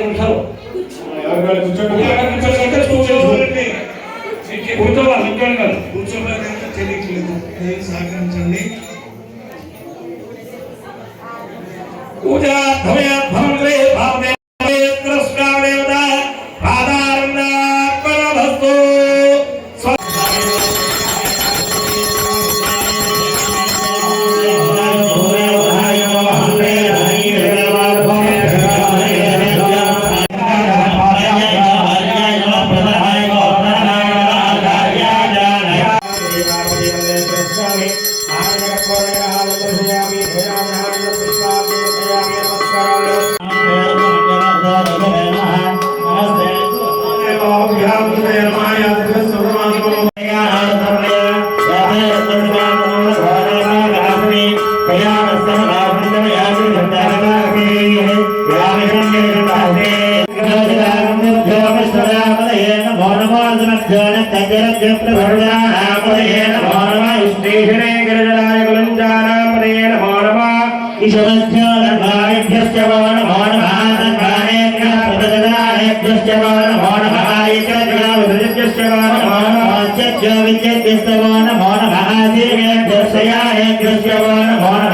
人看我，ఓం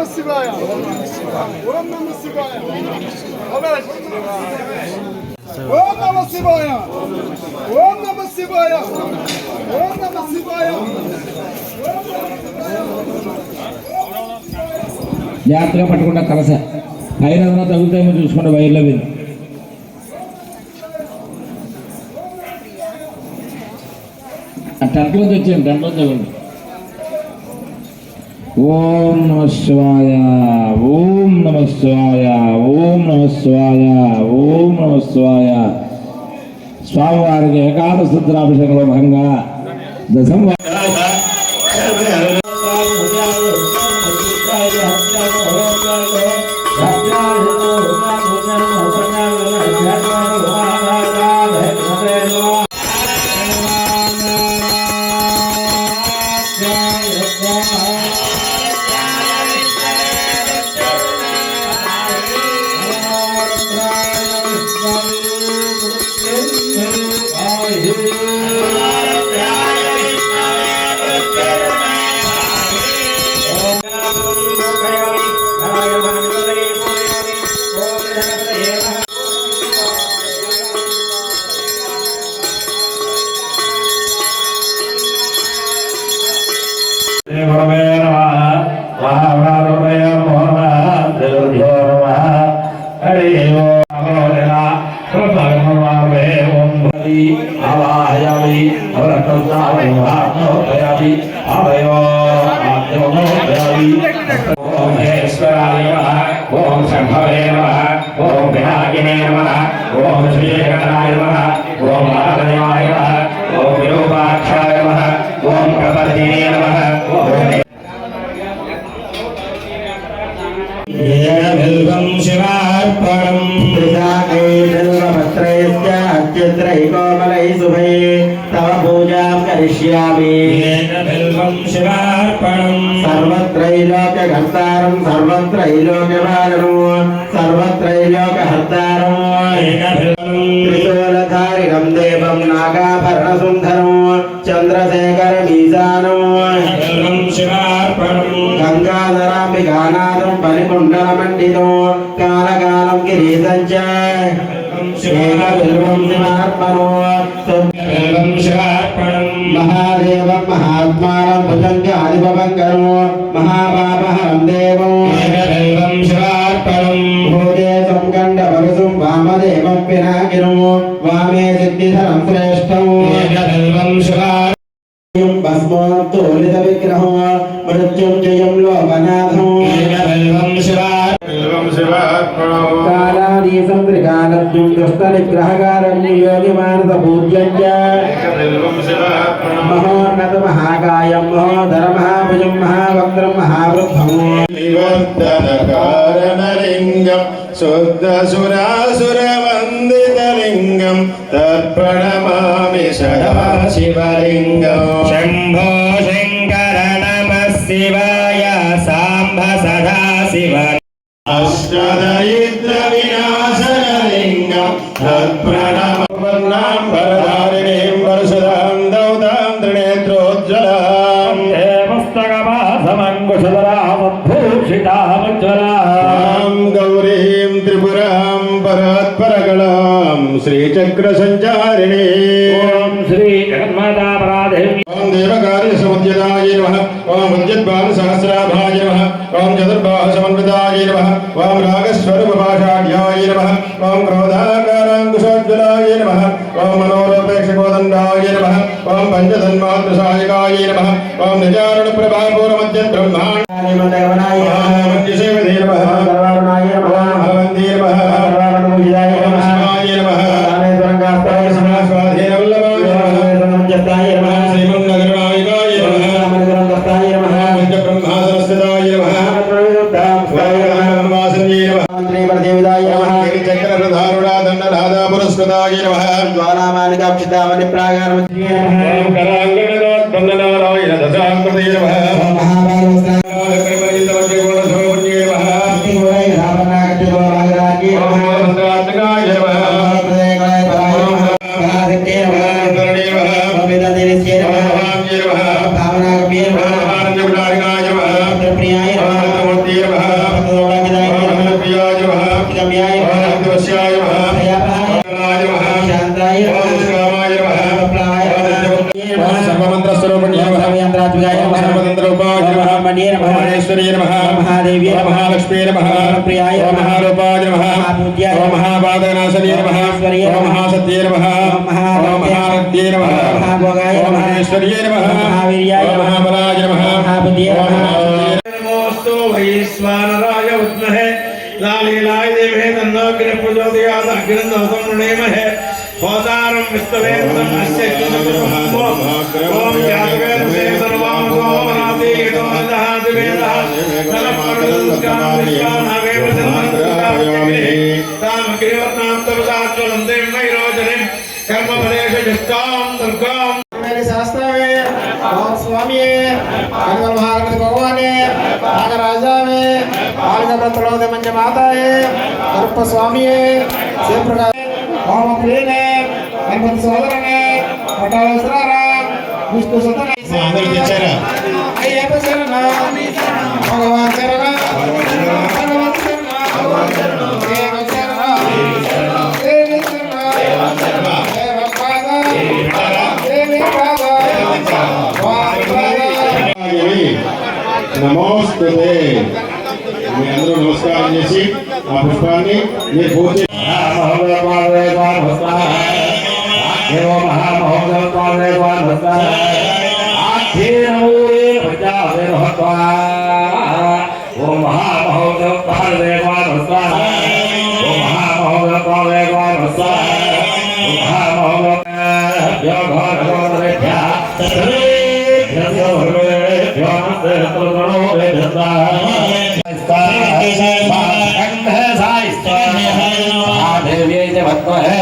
నమ శివాయ. ఓం నమ శివాయ. ఓం నమ శివాయ. ఓం నమ శివాయ. ఓం నమ శివాయ. జాగ్రత్తగా పట్టుకుంటా కలస. పైన ఏదైనా తగ్గుతాయేమో చూసుకుంటే వైర్లో మీద టెంట్లోంచి వచ్చాను టెంట్లోంచి తగండి ఓం నమ శివాయ ఓం నమ శివాయ ఓం నమ శివాయ ఓం నమ శివాయ స్వామివారికి ఏకాదశ రుద్రాభిషేకంలో భాగంగా దశం గురవే నమః మహాప్రాణుడే నమో నమః హరి ఓం శివార్పణం సర్వత్రైలోక్యకర్తారం సర్వత్రైలోక్యపాలనం సర్వత్రైలోకహర్తారం త్రిశూలధారిణం దేవం నాగాభరణసుందరం చంద్రశేఖరమీశానం గంగాధరాంబికానాథం పరికుండలమండితం కాలకాలం కిరీటం చ ఏకబిల్వం మహాత్మానం భుజంగాదిపవంకరం మహాపాపహరం దేవం బిల్వం శివార్పణం భూతే సంకండ వరసుం వామదేవం పినాకిరం వామే సిద్ధిధరం శ్రేష్టం బిల్వం శివార్పణం భస్మోత్తోలిత విగ్రహం మృత్యుంజయం లోకనాథం బిల్వం శివార్పణం బిల్వం శివార్పణం కాలాదీశం త్రికాలజ్ఞం దుష్ట నిగ్రహకారం యోగి మానస పూజ్యం మహోన్నత మహాకాయం మహోదర మహాభుజం మహావక్రం మహావృద్ధం నివర్తనకారణలింగం శుద్ధసురాసురవందితలింగం తర్పణమామి సదా శివలింగం శంభో శంకర నమ శివాయ సాంబ శ్రీచక్రసంచారిణీ ఓం శ్రీ ఓం దేవకార్యసముద్యదాయ నమః ఓం నమః ఓం చతుర్బాహుసమన్వితాయ నమః ఓం రాగస్వరూపపాషాఢ్యాయ నమః ఓం క్రోధాకారాంకుశోజ్వలాయ నమః ఓం మనోరూపేక్షకోదండాయ నమః ఓం నమః ఓం నిజారుణప్రభాపూరమధ్య బ్రహ్మాండ దేవనాయ कर्मफलेषु जुष्टां दुर्गां मेरे शास्त्रवे ओम स्वामी कनक महागणपति भगवाने नागराजावे आलिंग प्रतलोद मंज माताए करुप स्वामीए शिव प्रकाश ओम प्रियने गणपति సోదరనే పటావసరారా విష్ణు సుతనే అందరూ తెచ్చారా అయ్యప్ప శరణ భగవాన్ శరణ భగవాన్ శరణ నమోస్తుతే మీ అందరూ నమస్కారం చేసి ఆ పుష్పాన్ని మీరు పూజ చేయండి. महादेव्यै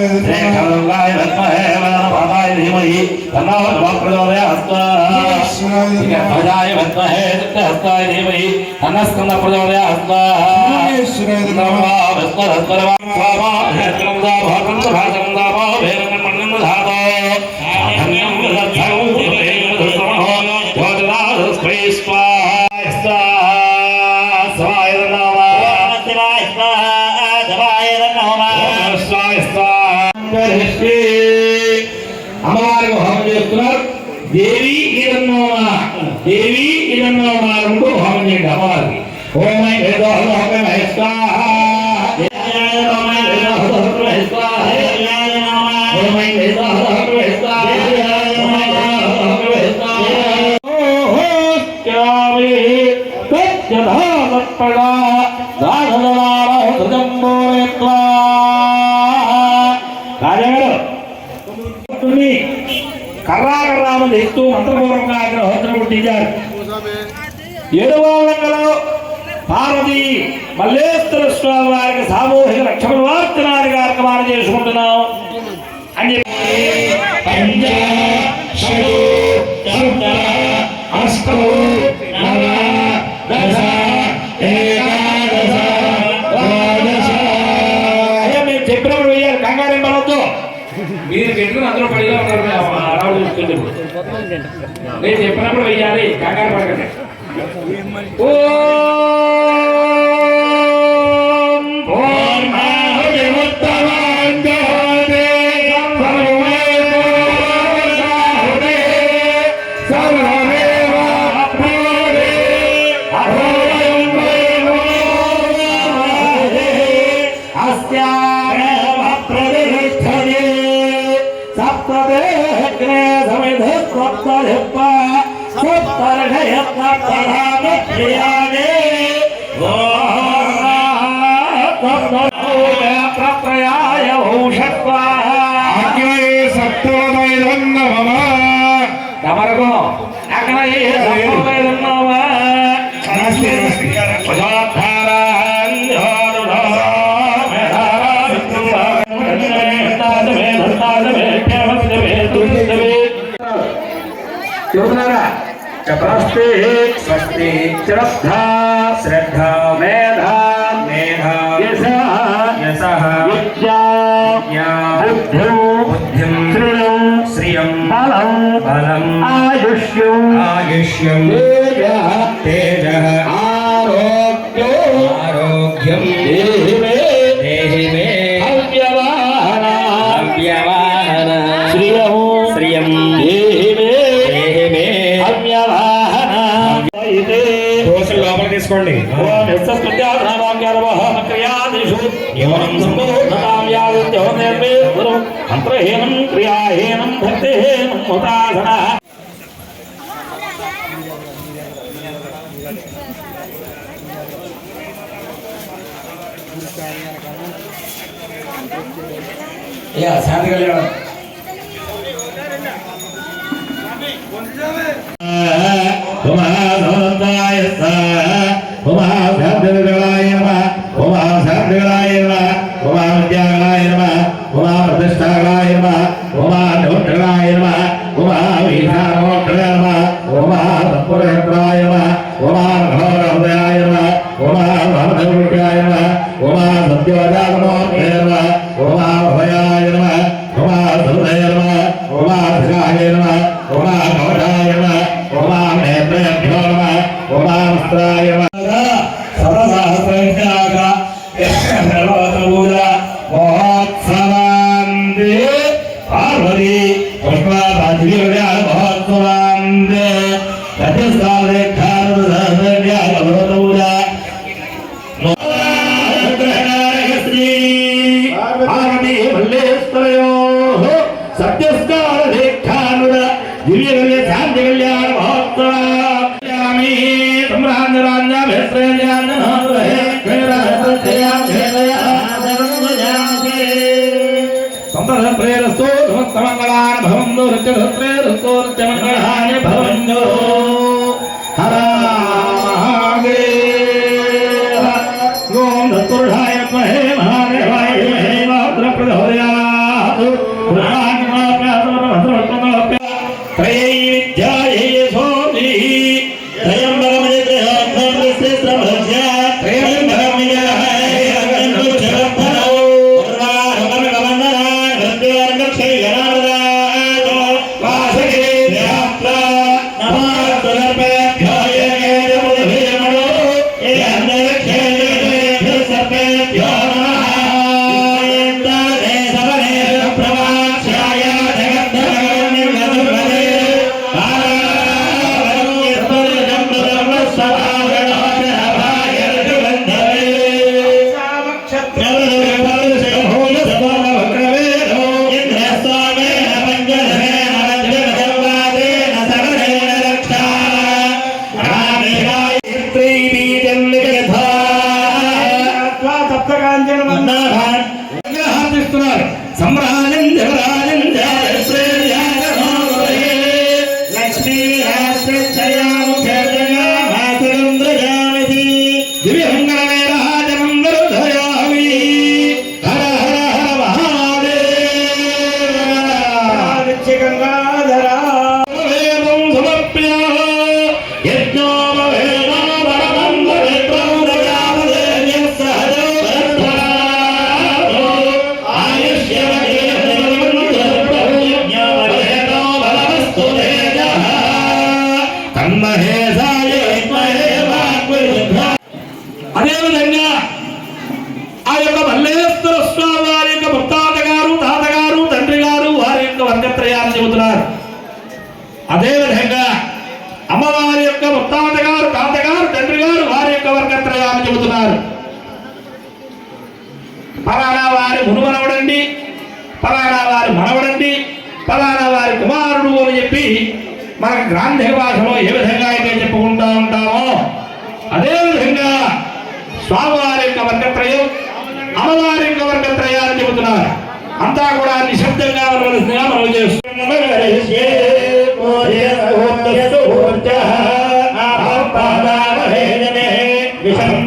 రేఖంగాయ రత్మహే వరపాదాయ ధీమహి తన్నోర్వప్రచోదయాస్త ధ్వజాయ విద్మహే హస్తాయ ధీమహి తన్నస్కంద ప్రచోదయాస్త విద్మహస్తరవామ భాగంద భాగంద అమ్మవారికి ఓమై వేదో హోమం స్వాహ ఓమై వేదో హోమం స్వాహ ఓమై వేదో హోమం స్వాహ పార్వతి మల్లేశ్వర స్వామి వారికి సామూహిక లక్ష్మణ వార్చనాది కార్యక్రమాలు చేసుకుంటున్నాం. అని చెప్పినప్పుడు కంగారేం పడవద్దు. మీరు అందరూ పడిగా ఉన్నారు నేను చెప్పినప్పుడు వెయ్యాలి కంగారు పడకండి. ఓం సప్తదేహగ్నే సమిధ సప్తధిప్ప సప్తర్షయత్నప్రధాన ప్రియాగే ప్రత్రయాయ प्रस्ते प्रस्ते श्रद्धा श्रद्धा मेधा मेधा। यशा यशा। विद्या विद्या बुद्धि बुद्धि श्रियं श्रियं बलं बलम्। आयुष्यम् आयुष्यं। तेजः तेजः। आरोग्यो। आरोग्यं। देहि मे। देहि मे। చేసుకోండి ఓం యస్తస్మృత్యా ధనవాక్యారవః క్రియాదిషు నియమనం సంబోధతాం యావద్యవనేర్వే గురుం అంతరహేనం క్రియాహేనం భక్తిహేనం హతాధనః యా శాంతి కళ్యాణం సంప్రదప్రేరస్తో భవంతో నృత్యమంగళాని భవంతో তারা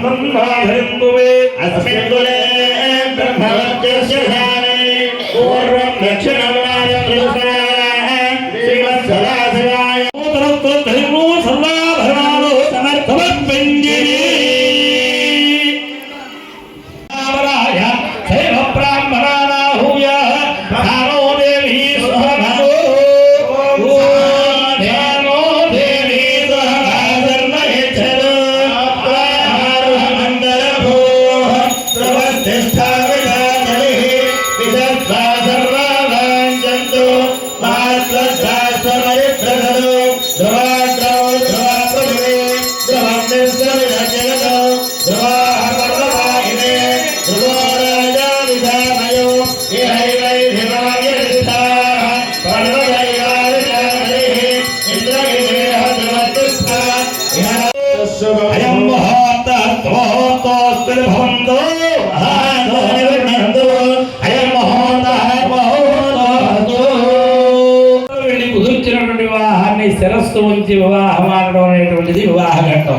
ब्रह्मं वा धरित्ववे अस्मिन् कुले నుంచి వివాహం ఆడడం అనేటువంటిది వివాహ ఘట్టం.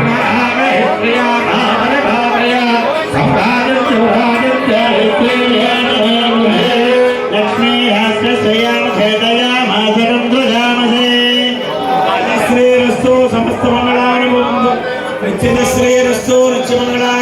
ರಸ್ತು ಮಂಗಳಾನುಭವ ನಿತ್ಯದ ಶ್ರೇಯರಸ್ತು ನಿತ್ಯ ಮಂಗಳಾನು